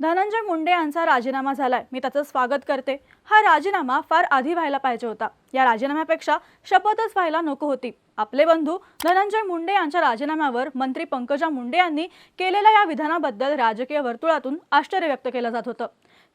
धनंजय मुंडे यांचा राजीनामा झालाय. मी त्याचं स्वागत करते. हा राजीनामा फार आधी व्हायला पाहिजे होता. या राजीनाम्यापेक्षा शपथच व्हायला नको होती. आपले बंधू धनंजय मुंडे यांच्या राजीनाम्यावर मंत्री पंकजा मुंडे यांनी केलेल्या या विधानाबद्दल राजकीय वर्तुळातून आश्चर्य व्यक्त केलं जात होतं.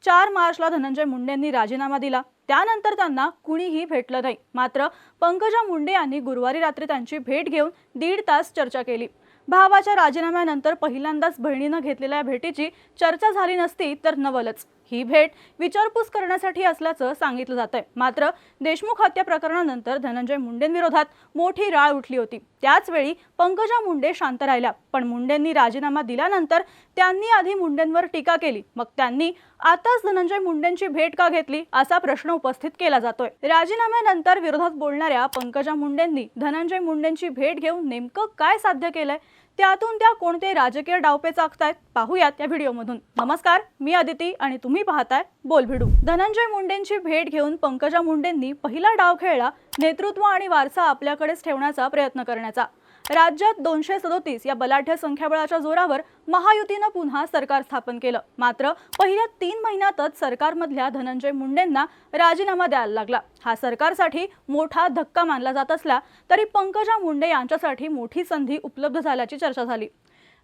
चार मार्चला धनंजय मुंडेंनी राजीनामा दिला. त्यानंतर त्यांना कुणीही भेटलं नाही. मात्र पंकजा मुंडे यांनी गुरुवारी रात्री त्यांची भेट घेऊन दीड तास चर्चा केली. भावाच्या राजीनाम्यानंतर पहिल्यांदाच बहिणीनं घेतलेल्या या भेटीची चर्चा झाली नसती तर नवलच. ही भेट विचारपूस करण्यासाठी असल्याचं सांगितलं जात आहे मात्र देशमुख हत्या प्रकरणानंतर धनंजय मुंडेंविरोधात मोठी राळ उठली होती. त्याचवेळी पंकजा मुंडे शांत राहिल्या. पण मुंडेंनी राजीनामा दिल्यानंतर त्यांनी आधी मुंडेंवर टीका केली. मग त्यांनी आताच धनंजय मुंडेंची भेट का घेतली असा प्रश्न उपस्थित केला जातोय. राजीनाम्यानंतर विरोधात बोलणाऱ्या पंकजा मुंडेंनी धनंजय मुंडेंची भेट घेऊन नेमकं काय साध्य केलंय? त्यातून त्या कोणते राजकीय डावपेच आखतायत पाहूयात या व्हिडिओमधून. नमस्कार मी अदिती आणि तुम्ही पाहताय बोलभिडू. धनंजय मुंडेंची भेट घेऊन पंकजा मुंडेंनी पहिला डाव खेळला नेतृत्व आणि वारसा आपल्याकडेच ठेवण्याचा प्रयत्न करण्याचा. राज्यात दोनशे सदोतीस या बलाढ्य संख्याबळाच्या जोरावर महायुतीनं पुन्हा सरकार स्थापन केलं. मात्र पहिल्या तीन महिन्यातच सरकारमधल्या धनंजय मुंडेंना राजीनामा द्यायला लागला. हा सरकारसाठी मोठा धक्का मानला जात असला तरी पंकजा मुंडे यांच्यासाठी मोठी संधी उपलब्ध झाल्याची चर्चा झाली.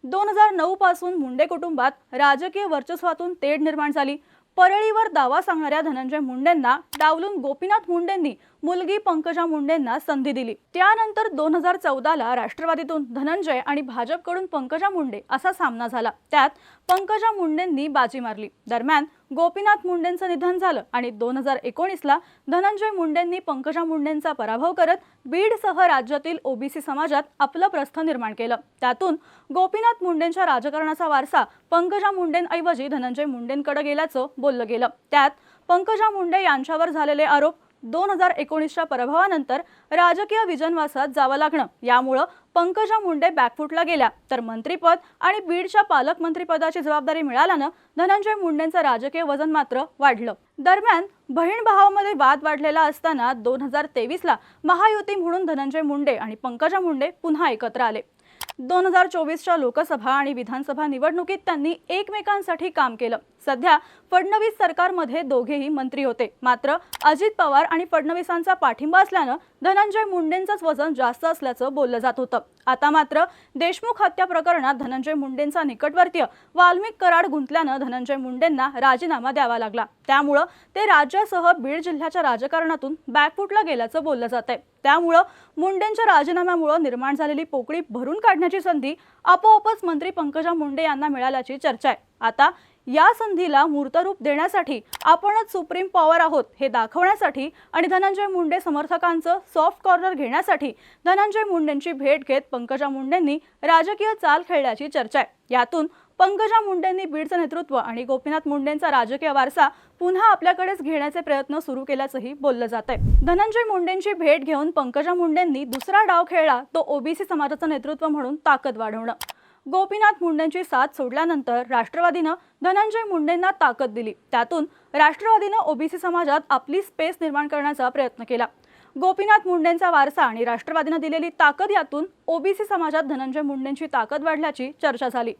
दोन हजार नऊ पासून मुंडे कुटुंबात राजकीय वर्चस्वातून तेढ निर्माण झाली. परळीवर दावा सांगणाऱ्या धनंजय मुंडेंना डावलून गोपीनाथ मुंडेंनी मुलगी पंकजा मुंडेंना संधी दिली. त्यानंतर दोन हजार चौदाला राष्ट्रवादीतून धनंजय आणि भाजपकडून पंकजा मुंडे असा सामना झाला. त्यात पंकजा मुंडेंनी बाजी मारली. दरम्यान गोपीनाथ मुंडेंचं निधन झालं आणि दोन हजार एकोणीसला धनंजय मुंडेंनी पंकजा मुंडेंचा पराभव करत बीडसह राज्यातील ओबीसी समाजात आपलं प्रस्थ निर्माण केलं. त्यातून गोपीनाथ मुंडेंच्या राजकारणाचा वारसा पंकजा मुंडेंऐवजी धनंजय मुंडेंकडे गेल्याचं बोललं गेलं. त्यात पंकजा मुंडे यांच्यावर झालेले आरोप दोन हजार एकोणीसच्या पराभवानंतर राजकीय विजनवासात जावं लागणं. यामुळं पंकजा मुंडे बॅकफुटला गेल्या. तर मंत्रीपद आणि बीडच्या पालकमंत्रीपदाची जबाबदारी मिळाल्यानं धनंजय मुंडेंचं राजकीय वजन मात्र वाढलं. दरम्यान बहीण भावामध्ये वाद वाढलेला असताना दोन हजार तेवीसला महायुती म्हणून धनंजय मुंडे आणि पंकजा मुंडे पुन्हा एकत्र आले. दोन हजार चोवीसच्या लोकसभा आणि विधानसभा निवडणुकीत त्यांनी एकमेकांसाठी काम केलं. सध्या फडणवीस सरकारमध्ये दोघेही मंत्री होते. मात्र अजित पवार आणि फडणवीसांचा पाठिंबा असल्यानं धनंजय मुंडेंचंच वजन जास्त असल्याचं बोललं जात होतं. आता मात्र देशमुख हत्या प्रकरणात धनंजय मुंडेंचा निकटवर्तीय वाल्मिक कराड गुंतल्यानं धनंजय मुंडेंना राजीनामा द्यावा लागला. त्यामुळं ते राज्यासह बीड जिल्ह्याच्या राजकारणातून बॅकफूटला गेल्याचं बोललं जात आहे त्यामुळं मुंडेंच्या राजीनाम्यामुळं निर्माण झालेली पोकळी भरून काढण्याची संधी आपोआपच मंत्री पंकजा मुंडे यांना मिळाल्याची चर्चा आहे. आता या संधीला मूर्तरूप देण्यासाठी आपणच सुप्रीम पॉवर आहोत हे दाखवण्यासाठी आणि धनंजय मुंडे समर्थकांचं सॉफ्ट कॉर्नर घेण्यासाठी धनंजय मुंडेंची भेट घेत पंकजा मुंडेंनी राजकीय चाल खेळल्याची चर्चा आहे. यातून पंकजा मुंडेंनी बीडचं नेतृत्व आणि गोपीनाथ मुंडेंचा राजकीय वारसा पुन्हा आपल्याकडेच घेण्याचे प्रयत्न सुरू केल्याचंही बोललं जात आहे. धनंजय मुंडेंची भेट घेऊन पंकजा मुंडेंनी दुसरा डाव खेळला तो ओबीसी समाजाचं नेतृत्व म्हणून ताकद वाढवणं. गोपीनाथ मुंडेंची साथ सोडल्यानंतर राष्ट्रवादीनं धनंजय मुंडेंना ताकद दिली. त्यातून राष्ट्रवादीनं ओबीसी समाजात आपली स्पेस निर्माण करण्याचा प्रयत्न केला. गोपीनाथ मुंडेंचा वारसा आणि राष्ट्रवादीनं दिलेली ताकद यातून ओबीसी समाजात धनंजय मुंडेंची ताकद वाढल्याची चर्चा झाली.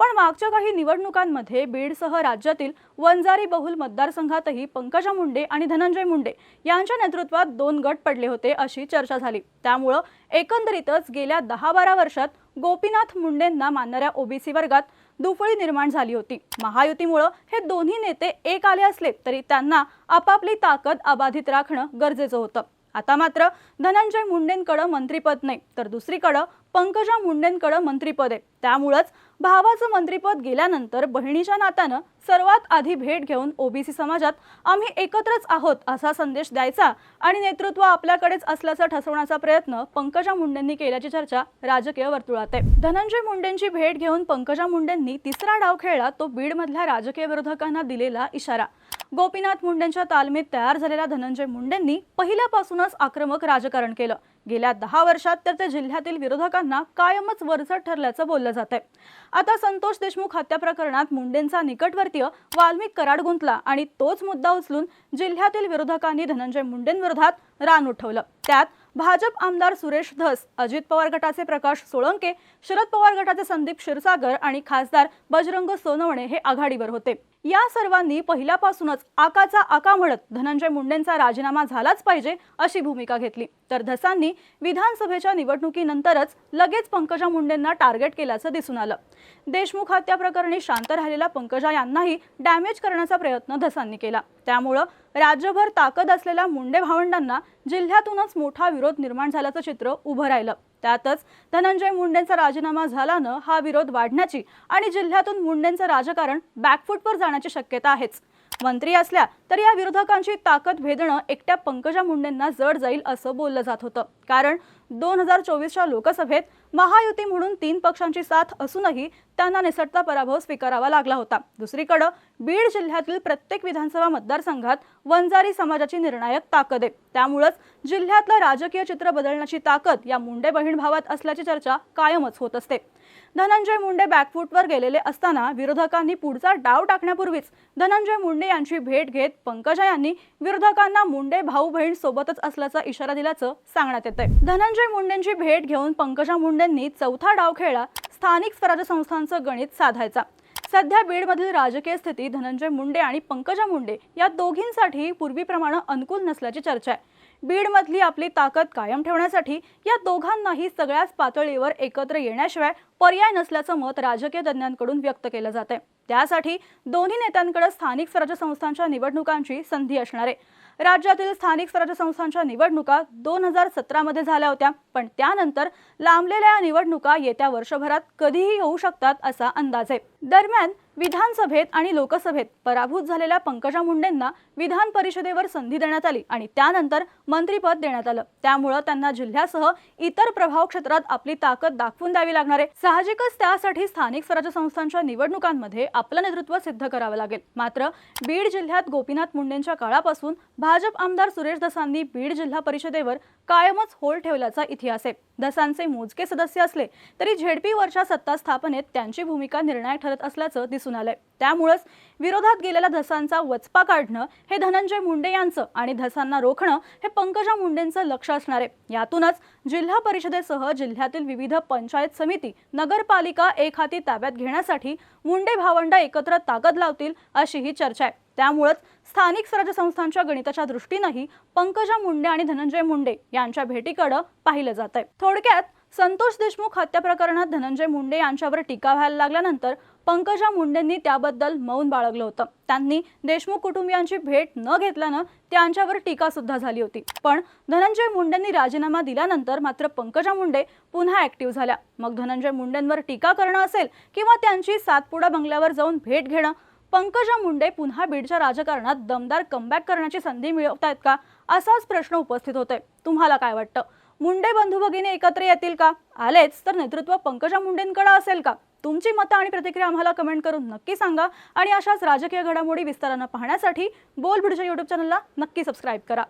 पण मागच्या काही निवडणुकांमध्ये बीडसह राज्यातील वंजारी बहुल मतदारसंघातही पंकजा मुंडे आणि धनंजय मुंडे यांच्या नेतृत्वात दोन गट पडले होते अशी चर्चा झाली. त्यामुळं एकंदरीतच गेल्या दहा बारा वर्षात गोपीनाथ मुंडेंना मानणाऱ्या ओबीसी वर्गात दुफळी निर्माण झाली होती. महायुतीमुळं हे दोन्ही नेते एक आले असले तरी त्यांना आपापली ताकद अबाधित राखणं गरजेचं होतं. आता मात्र धनंजय मुंडेंकडं मंत्रीपद नाही तर दुसरीकडं पंकजा मुंडेंकडं मंत्रीपद आहे. त्यामुळंच भावाचं मंत्रीपद गेल्यानंतर बहिणीच्या नात्यानं सर्वात आधी भेट घेऊन ओबीसी समाजात आम्ही एकत्रच आहोत असा संदेश द्यायचा आणि नेतृत्व आपल्याकडेच असल्याचं ठसवण्याचा प्रयत्न पंकजा मुंडेंनी केल्याची चर्चा राजकीय वर्तुळात आहे. धनंजय मुंडेंची भेट घेऊन पंकजा मुंडेंनी तिसरा डाव खेळला तो बीडमधल्या राजकीय विरोधकांना दिलेला इशारा. गोपीनाथ मुंडेंच्या तालमीत तयार झालेल्या धनंजय मुंडेंनी पहिल्यापासूनच आक्रमक राजकारण केलं. गेल्या दहा वर्षात तर ते जिल्ह्यातील विरोधकांना कायमच वरचढ ठरल्याचं बोललं जात आहे आता संतोष देशमुख हत्या प्रकरणात मुंडेंचा निकटवर्तीय वाल्मिक कराड गुंतला आणि तोच मुद्दा उचलून जिल्ह्यातील विरोधकांनी धनंजय मुंडेंविरोधात रान उठवलं. त्यात भाजप आमदार सुरेश धस अजित पवार गटाचे प्रकाश सोळंके शरद पवार गटाचे संदीप क्षीरसागर आणि खासदार बजरंग सोनवणे हे आघाडीवर होते. या सर्वांनी पहिल्यापासूनच आकाचा आका म्हणत धनंजय मुंडेंचा राजीनामा झालाच पाहिजे अशी भूमिका घेतली. तर धसांनी विधानसभेच्या निवडणुकीनंतरच लगेच पंकजा मुंडेंना टार्गेट केल्याचं दिसून आलं. देशमुख हत्या प्रकरणी शांत राहिलेल्या पंकजा यांनाही डॅमेज करण्याचा प्रयत्न धसांनी केला. त्यामुळं राज्यभर ताकद असलेल्या मुंडे भावंडांना जिल्ह्यातूनच मोठा विरोध निर्माण झाल्याचं चित्र उभं राहिलं. त्यातच धनंजय मुंडेंचा राजीनामा झाल्यानं हा विरोध वाढण्याची आणि जिल्ह्यातून मुंडेंचं राजकारण बॅकफूटवर जाण्याची शक्यता आहेच. मंत्री असल्या तर या विरोधकांची ताकद भेदणं एकट्या पंकजा मुंडेंना जड जाईल असं बोललं जात होतं. कारण दोन हजार चोवीसच्या लोकसभेत महायुती म्हणून तीन पक्षांची साथ असूनही त्यांना निसटता पराभव स्वीकारावा लागला होता. दुसरीकडं बीड जिल्ह्यातील प्रत्येक विधानसभा मतदारसंघात वंजारी समाजाची निर्णायक ताकद आहे. त्यामुळंच जिल्ह्यातलं राजकीय चित्र बदलण्याची ताकद या मुंडे बहीण भावात असल्याची चर्चा कायमच होत असते. धनंजय मुंडे बॅकफूटवर गेलेले असताना विरोधकांनी पुढचा डाव टाकण्यापूर्वीच धनंजय मुंडे यांची भेट घेत पंकजा यांनी विरोधकांना मुंडे भाऊ बहीण सोबतच असल्याचा इशारा दिल्याचं सांगण्यात येतंय. धनंजय मुंडेंची भेट घेऊन पंकजा मुंडेंनी चौथा डाव खेळला स्थानिक स्वराज्य संस्थांचं गणित साधायचा. सध्या बीडमधील राजकीय स्थिती धनंजय मुंडे आणि पंकजा मुंडे या दोघींसाठी पूर्वीप्रमाणे अनुकूल नसल्याची चर्चा आहे. बीडमधली आपली ताकद कायम ठेवण्यासाठी या दोघांनाही सगळ्याच पातळीवर एकत्र येण्याशिवाय पर्याय नसल्याचं मत राजकीय तज्ज्ञांकडून व्यक्त केलं जात आहे त्यासाठी दोन्ही नेत्यांकडे स्थानिक स्वराज्य संस्थांच्या निवडणुकांची संधी असणार आहे. राज्यातील स्थानिक स्वराज्य संस्थांच्या निवडणुका दोन हजार सतरामध्ये झाल्या होत्या पण त्यानंतर लांबलेल्या या निवडणुका येत्या वर्षभरात कधीही होऊ शकतात असा अंदाज आहे. दरम्यान विधानसभेत आणि लोकसभेत पराभूत झालेल्या पंकजा मुंडेंना विधान परिषदेवर संधी देण्यात आली आणि त्यानंतर मंत्रीपद देण्यात आलं. त्यामुळं त्यांना जिल्ह्यासह इतर प्रभाव क्षेत्रात आपली ताकद दाखवून द्यावी लागणार आहे. साहजिकच त्यासाठी स्थानिक स्वराज्य संस्थांच्या निवडणुकांमध्ये आपलं नेतृत्व सिद्ध करावं लागेल. मात्र बीड जिल्ह्यात गोपीनाथ मुंडेंच्या काळापासून भाजप आमदार सुरेश दसांनी बीड जिल्हा परिषदेवर कायमच होल ठेवल्याचा इतिहास आहे. दसांचे मोजके सदस्य असले तरी झेडपीवरच्या सत्ता स्थापनेत त्यांची भूमिका निर्णायक ठरत असल्याचं दिसून आलंय. त्यामुळंच विरोधात गेलेल्या धसांचा वचपा काढणं हे धनंजय मुंडे यांचं आणि धसांना रोखणं हे पंकजा मुंडेंचं लक्ष असणार आहे. यातूनच जिल्हा परिषदेसह जिल्ह्यातील विविध पंचायत समिती नगरपालिका एक हाती ताब्यात घेण्यासाठी मुंडे भावंड एकत्र ताकद लावतील अशी ही चर्चा आहे. त्यामुळंच स्थानिक स्वराज्य संस्थांच्या गणिताच्या दृष्टीनंही पंकजा मुंडे आणि धनंजय मुंडे यांच्या भेटीकडे पाहिलं जात आहे थोडक्यात संतोष देशमुख हत्या प्रकरणात धनंजय मुंडे यांच्यावर टीका व्हायला लागल्यानंतर पंकजा मुंडेंनी त्याबद्दल मौन बाळगलं होतं. त्यांनी देशमुख कुटुंबियांची भेट न घेतल्यानं त्यांच्यावर टीका सुद्धा झाली होती. पण धनंजय मुंडेंनी राजीनामा दिल्यानंतर मात्र पंकजा मुंडे पुन्हा ऍक्टिव्ह झाल्या. मग धनंजय मुंडेंवर टीका करणं असेल किंवा त्यांची सातपुडा बंगल्यावर जाऊन भेट घेणं पंकजा मुंडे पुन्हा बीडच्या राजकारणात दमदार कमबॅक करण्याची संधी मिळवतायत का? असाच प्रश्न उपस्थित होतोय. तुम्हाला काय वाटतं? मुंडे बंधू भगिनी एकत्र येतील का? आलेच तर नेतृत्व पंकजा मुंडेंकडे असेल का? तुमची मतं आणि प्रतिक्रिया आम्हाला कमेंट करून नक्की सांगा. आणि अशाच राजकीय घडामोडी विस्तारानं पाहण्यासाठी बोल बीडच्या यूट्यूब चॅनलला नक्की सबस्क्राईब करा.